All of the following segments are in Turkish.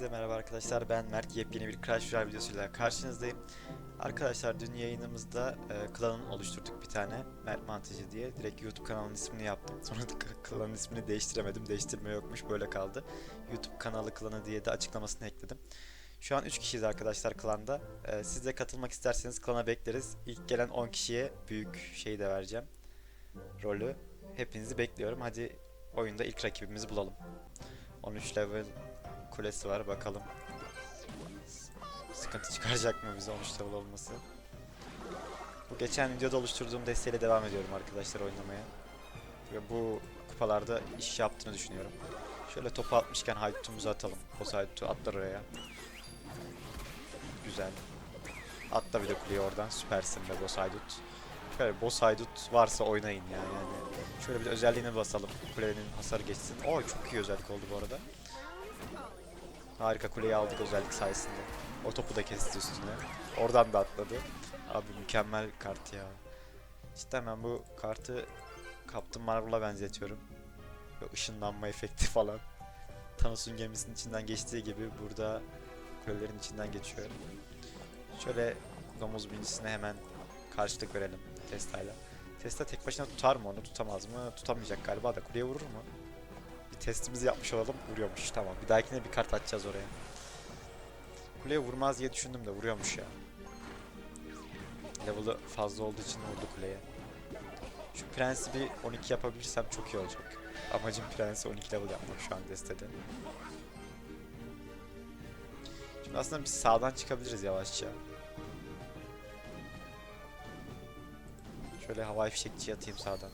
Hepinize merhaba arkadaşlar. Ben Mert. Yepyeni bir Crash Royale videosuyla karşınızdayım. Arkadaşlar dün yayınımızda e, klanın oluşturduk bir tane. Mert Mantıcı diye. Direkt YouTube kanalının ismini yaptım. Sonra klanın ismini değiştiremedim. Değiştirme yokmuş. Böyle kaldı. YouTube kanalı klanı diye de açıklamasını ekledim. Şu an 3 kişiyiz arkadaşlar klanda. E, siz de katılmak isterseniz klana bekleriz. İlk gelen 10 kişiye büyük şeyi de vereceğim. Rolü. Hepinizi bekliyorum. Hadi oyunda ilk rakibimizi bulalım. 13 level kulesi var bakalım. Sıkıntı çıkaracak mı bize 13 level olması? Bu geçen videoda oluşturduğum desteğiyle devam ediyorum arkadaşlar oynamaya. Ve bu kupalarda iş yaptığını düşünüyorum. Şöyle topu atmışken haydutumuzu atalım. O haydutu atlar oraya. Güzel. Atla bir de kuleye oradan. Süpersin be boss haydut. Şöyle boss haydut varsa oynayın ya yani. Şöyle bir de özelliğine basalım. Kulenin hasarı geçsin. Oo çok iyi özellik oldu bu arada. Harika kuleyi aldık özellik sayesinde. O topu da kesti üstüne. Oradan da atladı. Abi mükemmel kart ya. İşte hemen bu kartı Captain Marvel'a benzetiyorum. Ve ışınlanma efekti falan. Thanos'un gemisinin içinden geçtiği gibi burada kulelerin içinden geçiyor. Şöyle domuz bincisine hemen karşılık verelim Testa'yla. Testa tek başına tutar mı onu tutamaz mı? Tutamayacak galiba da kuleye vurur mu? Bir testimizi yapmış olalım. Vuruyormuş tamam. Bir dahakine bir kart atacağız oraya. Kuleye vurmaz diye düşündüm de vuruyormuş ya. Level'ı fazla olduğu için vurdu kuleye. Şu prensi bir 12 yapabilirsem çok iyi olacak. Amacım prensi 12 level yapmak şu an destede. Şimdi aslında biz sağdan çıkabiliriz yavaşça. Şöyle havai fişekçi atayım sağdan.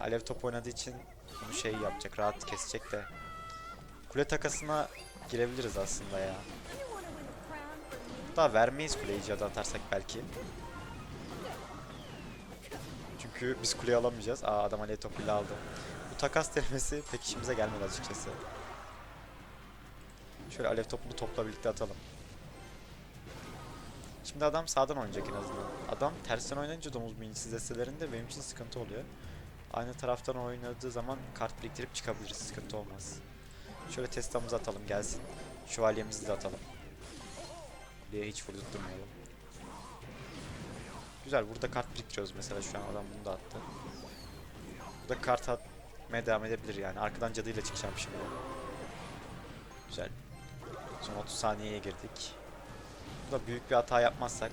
Alev top oynadığı için bunu şey yapacak, rahat kesecek de. Kule takasına girebiliriz aslında ya. Daha vermeyiz kuleyi cadı atarsak belki. Çünkü biz kuleyi alamayacağız. Aa adam alev topuyla aldı. Bu takas denemesi pek işimize gelmedi açıkçası. Şöyle alev topunu topla birlikte atalım. Şimdi adam sağdan oynayacak en azından. Adam tersten oynayınca domuz minicisi destelerinde benim için sıkıntı oluyor. Aynı taraftan oynadığı zaman kart biriktirip çıkabiliriz. Sıkıntı olmaz. Şöyle testamızı atalım gelsin. Şövalyemizi de atalım. Kuleye hiç vurdurtmayalım. Güzel burada kart biriktiriyoruz mesela şu an adam bunu da attı. Burada kart atmaya devam edebilir yani. Arkadan cadıyla çıkacağım şimdi. Güzel. Son 30 saniyeye girdik. Burada büyük bir hata yapmazsak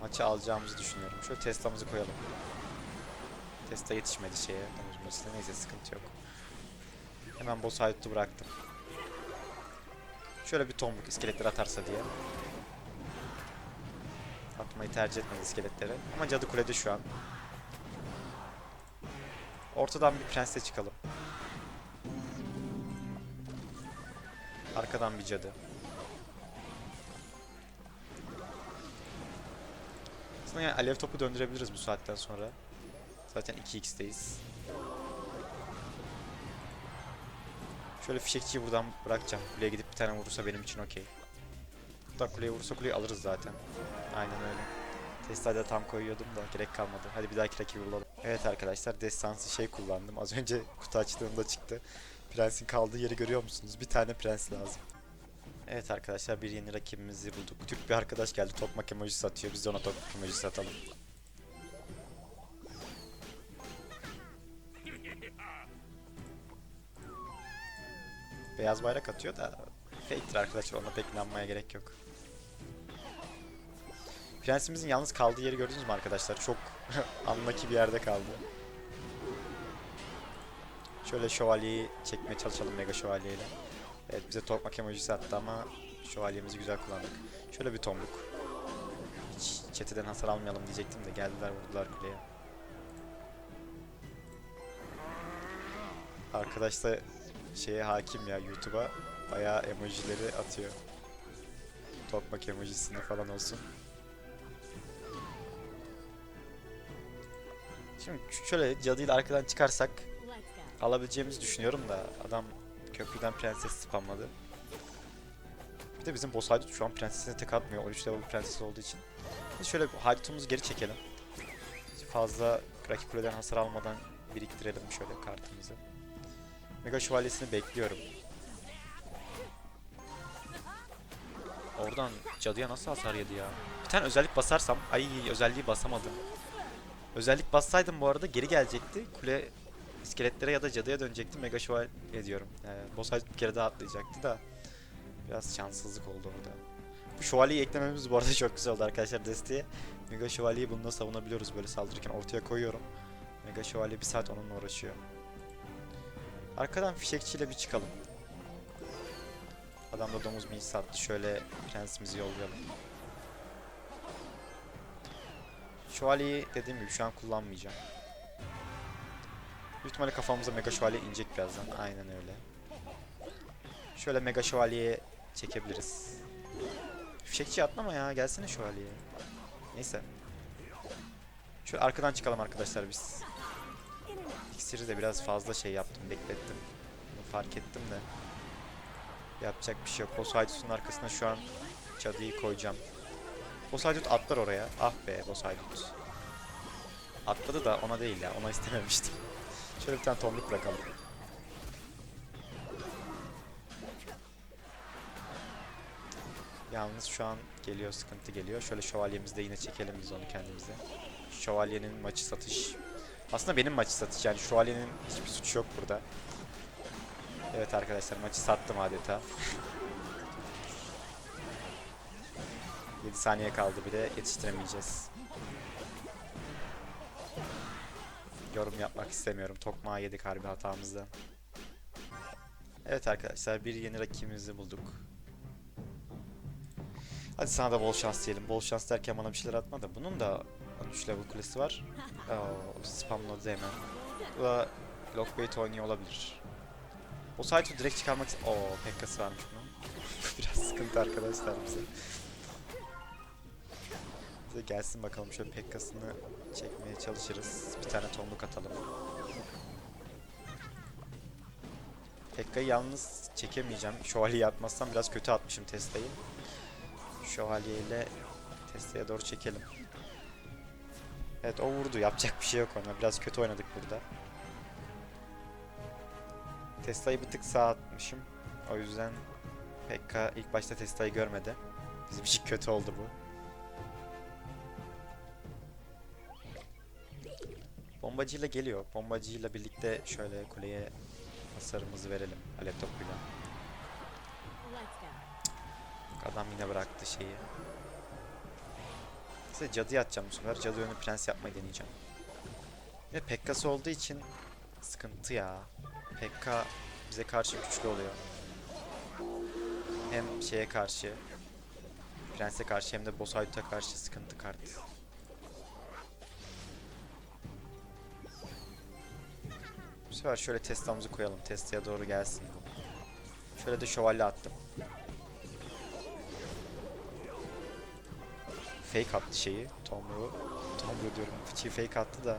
maçı alacağımızı düşünüyorum. Şöyle testamızı koyalım. Testa yetişmedi şeye. domuz maçına. Neyse sıkıntı yok. Hemen boss haydut'u bıraktım. Şöyle bir tombuk iskeletler atarsa diye. Atmayı tercih etmedi iskeletleri. Ama cadı kulede şu an. Ortadan bir prensle çıkalım. Arkadan bir cadı. Aslında yani alev topu döndürebiliriz bu saatten sonra. Zaten 2x'teyiz. Şöyle fişekçiyi buradan bırakacağım. Kuleye gidip bir tane vurursa benim için okey. Buradan kuleye vurursa kuleyi alırız zaten. Aynen öyle. Testayda tam koyuyordum da gerek kalmadı. Hadi bir dahaki rakibi bulalım. Evet arkadaşlar destansı şey kullandım. Az önce kutu açtığımda çıktı. Prensin kaldığı yeri görüyor musunuz? Bir tane prens lazım. Evet arkadaşlar bir yeni rakibimizi bulduk. Türk bir arkadaş geldi. Tokmak emoji satıyor. Biz de ona tokmak emoji satalım. Beyaz bayrak atıyor da fake'tir arkadaşlar. Ona pek inanmaya gerek yok. Prensimizin yalnız kaldığı yeri gördünüz mü arkadaşlar? Çok anlaki bir yerde kaldı. Şöyle şövalyeyi çekmeye çalışalım mega şövalyeyle. Evet bize tokmak emojisi attı ama şövalyemizi güzel kullandık. Şöyle bir tombuk. Hiç çeteden hasar almayalım diyecektim de geldiler vurdular kuleye. Arkadaş da şeye hakim ya YouTube'a bayağı emojileri atıyor. Tokmak emojisini falan olsun. Şimdi şöyle cadıyla arkadan çıkarsak alabileceğimizi düşünüyorum da adam köprüden prenses spamladı. Bir de bizim boss haydut şu an prensesine tek atmıyor 13 level prenses olduğu için. Biz şöyle haydutumuzu geri çekelim. Fazla rakip kuleden hasar almadan biriktirelim şöyle kartımızı. Mega şövalyesini bekliyorum. Oradan cadıya nasıl hasar yedi ya? Bir tane özellik basarsam, ay özelliği basamadım. Özellik bassaydım bu arada geri gelecekti. Kule iskeletlere ya da cadıya dönecekti. Mega şövalye diyorum. Ee, boss bir kere daha atlayacaktı da. Biraz şanssızlık oldu orada. Bu şövalyeyi eklememiz bu arada çok güzel oldu arkadaşlar desteğe. Mega şövalyeyi bununla savunabiliyoruz böyle saldırırken ortaya koyuyorum. Mega şövalye bir saat onunla uğraşıyor. Arkadan fişekçiyle bir çıkalım. Adam da domuz mini sattı. Şöyle prensimizi yollayalım. Şövalyeyi dediğim gibi şu an kullanmayacağım. Büyük ihtimalle kafamıza mega şövalye inecek birazdan. Aynen öyle. Şöyle mega şövalyeye çekebiliriz. Fişekçi atlama ya. Gelsene şövalyeye. Neyse. Şöyle arkadan çıkalım arkadaşlar biz. İksiri de biraz fazla şey yaptım. Beklettim. Bunu fark ettim de. Yapacak bir şey yok. Poseidon'un arkasına şu an cadıyı koyacağım. Poseidon atlar oraya. Ah be Poseidon. Atladı da ona değil ya. Ona istememiştim. Şöyle bir tane tomruk bırakalım. Yalnız şu an geliyor sıkıntı geliyor. Şöyle şövalyemizde yine çekelim biz onu kendimize. Şövalyenin maçı satış. Aslında benim maçı satış yani şövalyenin hiçbir suçu yok burada. Evet arkadaşlar maçı sattım adeta. 7 saniye kaldı bir de yetiştiremeyeceğiz. Yorum yapmak istemiyorum. Tokmağı yedik harbi hatamızda. Evet arkadaşlar bir yeni rakibimizi bulduk. Hadi sana da bol şans diyelim. Bol şans derken bana bir şeyler atma da. Bunun da 13 level kulesi var. Oo, spamladı hemen. Bu da Lockbait oynuyor olabilir. O site'ı direkt çıkarmak... Oo, Pekka'sı varmış bunun. Biraz sıkıntı arkadaşlar bize. Bize gelsin bakalım şöyle Pekka'sını çekmeye çalışırız. Bir tane tomruk atalım. Pekka'yı yalnız çekemeyeceğim. Şövalyeyi atmazsam biraz kötü atmışım Tesla'yı. Şövalye ile Tesla'ya doğru çekelim. Evet o vurdu. Yapacak bir şey yok ona. Biraz kötü oynadık burada. Tesla'yı bir tık sağ atmışım. O yüzden Pekka ilk başta Tesla'yı görmedi. Bizim için kötü oldu bu. Bombacıyla geliyor. Bombacıyla birlikte şöyle kuleye hasarımızı verelim. Alev topuyla. Adam yine bıraktı şeyi. Size cadıya atacağım bu sefer. Cadı yönü prens yapmayı deneyeceğim. Ve Pekka'sı olduğu için sıkıntı ya. Pekka bize karşı güçlü oluyor. Hem şeye karşı, Prens'e karşı hem de Boss Haydut'a karşı sıkıntı kart. Bu sefer şöyle Tesla'mızı koyalım. Tesla'ya doğru gelsin. Şöyle de şövalye attım. Fake attı şeyi. Tomru. Tomru diyorum. Fıçıyı fake attı da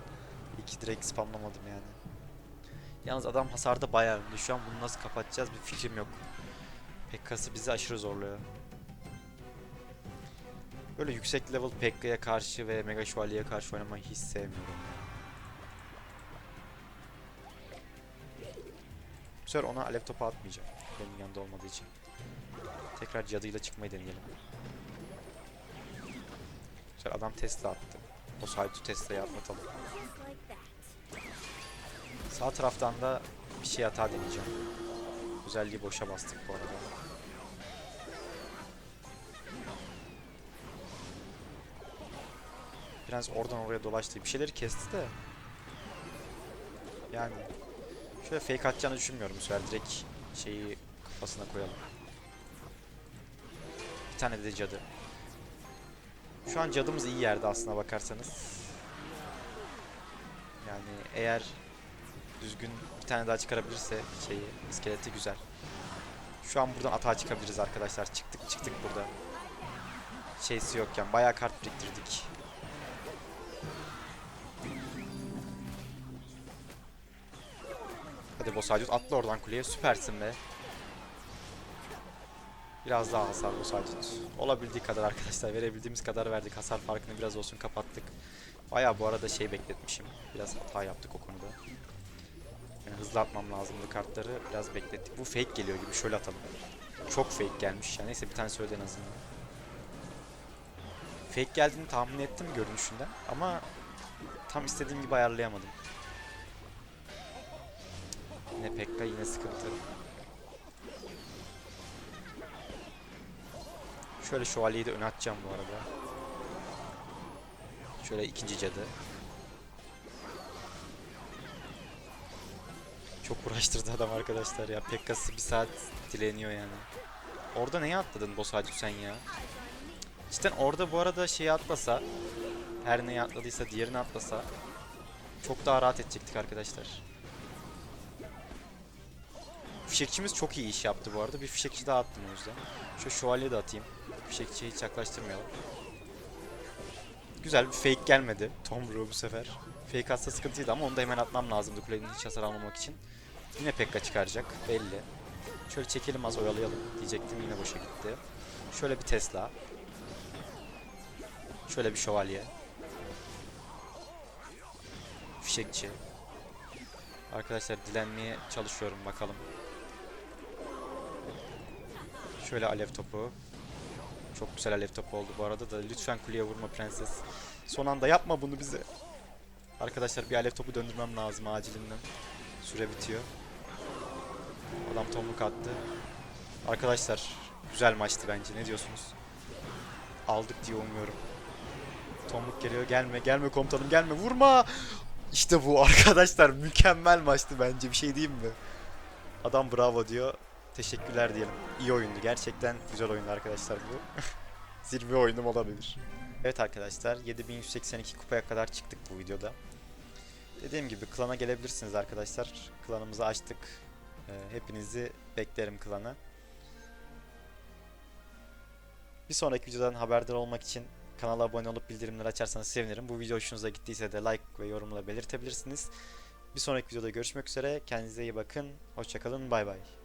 iki direkt spamlamadım yani. Yalnız adam hasarda bayağı önde. Şu an bunu nasıl kapatacağız bir fikrim yok. Pekka'sı bizi aşırı zorluyor. Böyle yüksek level Pekka'ya karşı ve Mega Şövalye'ye karşı oynamayı hiç sevmiyorum. Bu sefer ona alev topu atmayacağım. Benim yanında olmadığı için. Tekrar cadıyla çıkmayı deneyelim. Sefer adam Tesla attı. O Sait'i Tesla'ya atlatalım. Sağ taraftan da bir şey hata deneyeceğim. Özelliği boşa bastık bu arada. Biraz oradan oraya dolaştı. Bir şeyleri kesti de. Yani şöyle fake atacağını düşünmüyorum bu. Direkt şeyi kafasına koyalım. Bir tane de cadı. Şu an cadımız iyi yerde aslına bakarsanız. Yani eğer düzgün bir tane daha çıkarabilirse şeyi iskeleti güzel. Şu an buradan atağa çıkabiliriz arkadaşlar. Çıktık çıktık burada. Şeysi yokken bayağı kart biriktirdik. Hadi Bosaydut atla oradan kuleye süpersin be. Biraz daha hasar Bosaydut. Olabildiği kadar arkadaşlar verebildiğimiz kadar verdik. Hasar farkını biraz olsun kapattık. Bayağı bu arada şey bekletmişim. Biraz hata yaptık o konuda. Yani hızlı atmam lazımdı kartları. Biraz beklettik. Bu fake geliyor gibi. Şöyle atalım. Çok fake gelmiş ya. Neyse bir tane söyledi en azından. Fake geldiğini tahmin ettim görünüşünden. Ama tam istediğim gibi ayarlayamadım. Yine Pekka yine sıkıntı. Şöyle şövalyeyi de öne atacağım bu arada. Şöyle ikinci cadı. Çok uğraştırdı adam arkadaşlar ya. Pekka'sı bir saat dileniyor yani. Orada neye atladın boss Hacı sen ya? Cidden orada bu arada şeyi atlasa her neyi atladıysa diğerini atlasa çok daha rahat edecektik arkadaşlar. Fişekçimiz çok iyi iş yaptı bu arada. Bir fişekçi daha attım o yüzden. Şu şövalye de atayım. Fişekçiyi hiç yaklaştırmayalım. Güzel bir fake gelmedi. Tom Brew bu sefer. Fake atsa sıkıntıydı ama onu da hemen atmam lazımdı kulenin hiç hasar almamak için. Yine Pekka çıkaracak belli. Şöyle çekelim az oyalayalım diyecektim yine boşa gitti. Şöyle bir Tesla. Şöyle bir şövalye. Fişekçi. Arkadaşlar dilenmeye çalışıyorum bakalım. Şöyle alev topu. Çok güzel alev topu oldu bu arada da lütfen kuleye vurma prenses. Son anda yapma bunu bize. Arkadaşlar bir alev topu döndürmem lazım acilinden. Süre bitiyor. Adam tomruk attı. Arkadaşlar güzel maçtı bence ne diyorsunuz? Aldık diye umuyorum. Tomruk geliyor gelme gelme komutanım gelme vurma. İşte bu arkadaşlar mükemmel maçtı bence bir şey diyeyim mi? Adam bravo diyor. Teşekkürler diyelim. İyi oyundu. Gerçekten güzel oyundu arkadaşlar bu. Zirve oyunum olabilir. Evet arkadaşlar 7182 kupaya kadar çıktık bu videoda. Dediğim gibi klana gelebilirsiniz arkadaşlar. Klanımızı açtık. Ee, hepinizi beklerim klana. Bir sonraki videodan haberdar olmak için kanala abone olup bildirimleri açarsanız sevinirim. Bu video hoşunuza gittiyse de like ve yorumla belirtebilirsiniz. Bir sonraki videoda görüşmek üzere. Kendinize iyi bakın. Hoşçakalın. Bay bay.